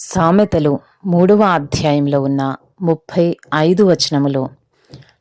సామెతలు మూడవ అధ్యాయంలో ఉన్న ముప్పై ఐదు వచనములు.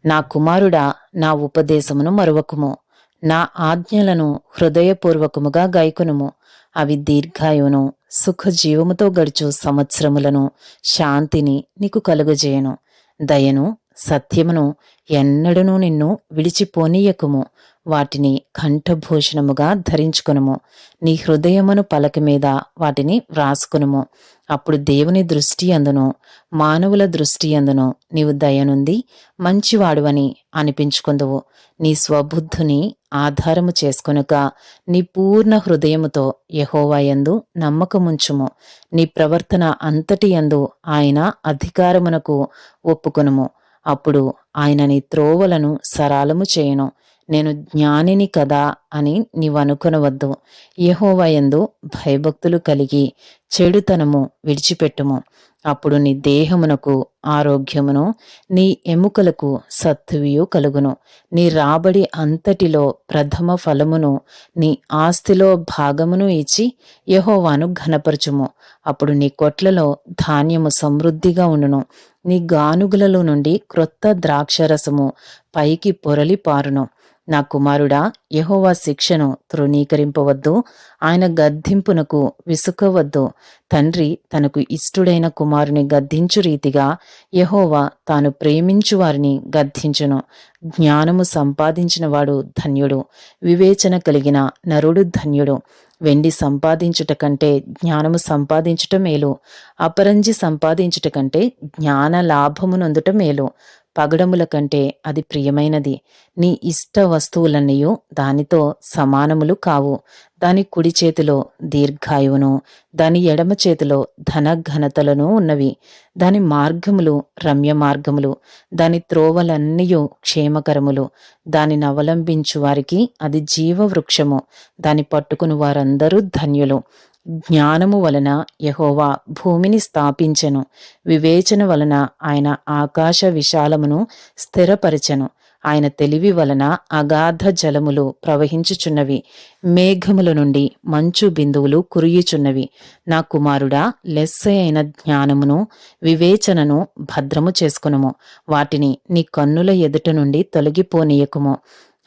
నా కుమారుడా నా ఉపదేశమును మరువకుము. నా ఆజ్ఞలను హృదయపూర్వకముగా గైకొనుము అవి దీర్ఘాయువును సుఖజీవముతో గడుచు సంవత్సరములను శాంతిని నీకు కలుగజేయను. దయను సత్యమును ఎన్నడనూ నిన్ను విడిచిపోనీయకుము. వాటిని కంఠభూషణముగా ధరించుకునుము. నీ హృదయమును పలక మీద వాటిని వ్రాసుకునుము. అప్పుడు దేవుని దృష్టి అందును మానవుల దృష్టి అందును. నీవు దయనుంది మంచివాడువని అనిపించుకుందువు. నీ స్వబుద్ధుని ఆధారము చేసుకొనుక నీ పూర్ణ హృదయముతో యహోవాయందు నమ్మకముంచుము. నీ ప్రవర్తన అంతటి యందు ఆయన అధికారమునకు ఒప్పుకొనుము. అప్పుడు ఆయన నీ త్రోవలను సరాలము చేయను. నేను జ్ఞానిని కదా అని నీవనుకొనవద్దు. యహోవయందు భయభక్తులు కలిగి చెడుతనము విడిచిపెట్టుము. అప్పుడు నీ దేహమునకు ఆరోగ్యమును నీ ఎముకలకు సత్తువియు కలుగును. నీ రాబడి అంతటిలో ప్రథమ ఫలమును నీ ఆస్తిలో భాగమును ఇచ్చి యహోవాను ఘనపరచుము. అప్పుడు నీ కొట్లలో ధాన్యము సమృద్ధిగా ఉండును. నీ గానుగులలో నుండి క్రొత్త ద్రాక్షరసము పైకి పొరలి పారును. నా కుమారుడా యహోవా శిక్షను తృణీకరింపవద్దు ఆయన గద్దింపునకు విసుకవద్దు. తండ్రి తనకు ఇష్టుడైన కుమారుని గద్దించు రీతిగా యహోవా తాను ప్రేమించు వారిని గద్దించును. జ్ఞానము సంపాదించిన వాడు ధన్యుడు. వివేచన కలిగిన నరుడు ధన్యుడు. వెండి సంపాదించుట కంటే జ్ఞానము సంపాదించుట మేలు. అపరంజి సంపాదించుట కంటే జ్ఞాన లాభమునందుట మేలు. పగడముల కంటే అది ప్రియమైనది. నీ ఇష్ట వస్తువులన్నయూ దానితో సమానములు కావు. దాని కుడి చేతిలో దీర్ఘాయువును దాని ఎడమ చేతిలో ధన ఘనతలను ఉన్నవి. దాని మార్గములు రమ్య మార్గములు దాని త్రోవలన్నయూ క్షేమకరములు. దానిని అవలంబించు వారికి అది జీవవృక్షము. దాని పట్టుకుని వారందరూ ధన్యులు. జ్ఞానము వలన యహోవా భూమిని స్థాపించెను. వివేచన వలన ఆయన ఆకాశ విశాలమును స్థిరపరచెను. ఆయన తెలివి వలన అగాధ జలములు ప్రవహించుచున్నవి. మేఘముల నుండి మంచు బిందువులు కురియుచున్నవి. నా కుమారుడా లెస్స అయిన జ్ఞానమును వివేచనను భద్రము చేసుకునుము. వాటిని నీ కన్నుల ఎదుట నుండి తొలగిపోనీయకుము.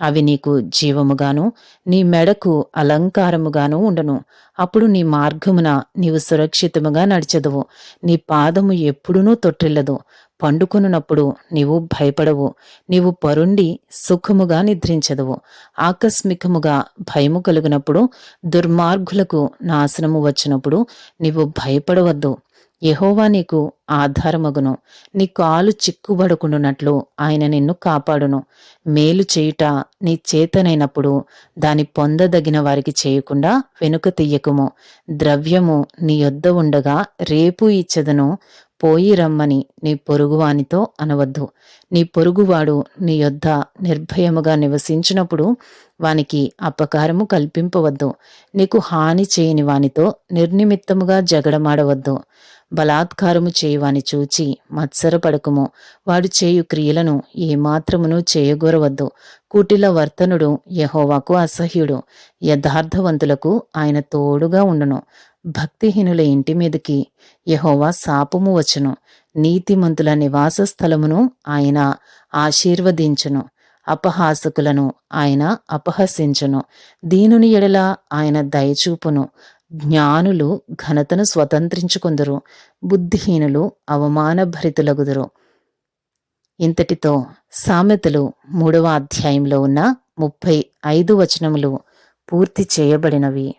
అవి నీకు జీవముగాను నీ మెడకు అలంకారముగాను ఉండను. అప్పుడు నీ మార్గమున నీవు సురక్షితముగా నడిచెదవు. నీ పాదము ఎప్పుడునూ తొట్టిల్లదు. పండుకొనున్నప్పుడు నీవు భయపడవు. నీవు పరుండి సుఖముగా నిద్రించదవు. ఆకస్మికముగా భయము కలిగినప్పుడు దుర్మార్గులకు నాశనము వచ్చినప్పుడు నీవు భయపడవద్దు. యహోవా నీకు ఆధారమగును. నీ కాలు చిక్కుబడుకుండునట్లు ఆయన నిన్ను కాపాడును. మేలు చేయుట నీ చేతనైనప్పుడు దాని పొందదగిన వారికి చేయకుండా వెనుక తీయకుము. ద్రవ్యము నీ యొద్ద ఉండగా రేపు ఇచ్చదను పోయి రమ్మని నీ పొరుగువానితో అనవద్దు. నీ పొరుగువాడు నీ యొద్ద నిర్భయముగా నివసించినప్పుడు వానికి అపకారము కల్పింపవద్దు. నీకు హాని చేయని వానితో నిర్నిమిత్తముగా జగడమాడవద్దు. బలాత్కారము చేయువాని చూచి మత్సరపడకుము. వాడు చేయు క్రియలను ఏమాత్రమును చేయగోరవద్దు. కుటిల వర్తనుడు యహోవాకు అసహ్యుడు. యథార్థవంతులకు ఆయన తోడుగా ఉండును. భక్తిహీనుల ఇంటి మీదకి యహోవా శాపము వచ్చును. నీతిమంతుల నివాస స్థలమును ఆయన ఆశీర్వదించును. అపహాసకులను ఆయన అపహసించును. దీనుని ఎడల ఆయన దయచూపును. జ్ఞానులు ఘనతను స్వతంత్రించుకుందరు బుద్ధిహీనులు అవమానభరితులగుదురు. ఇంతటితో సామెతలు మూడవ అధ్యాయంలో ఉన్న ముప్పై ఐదు వచనములు పూర్తి చేయబడినవి.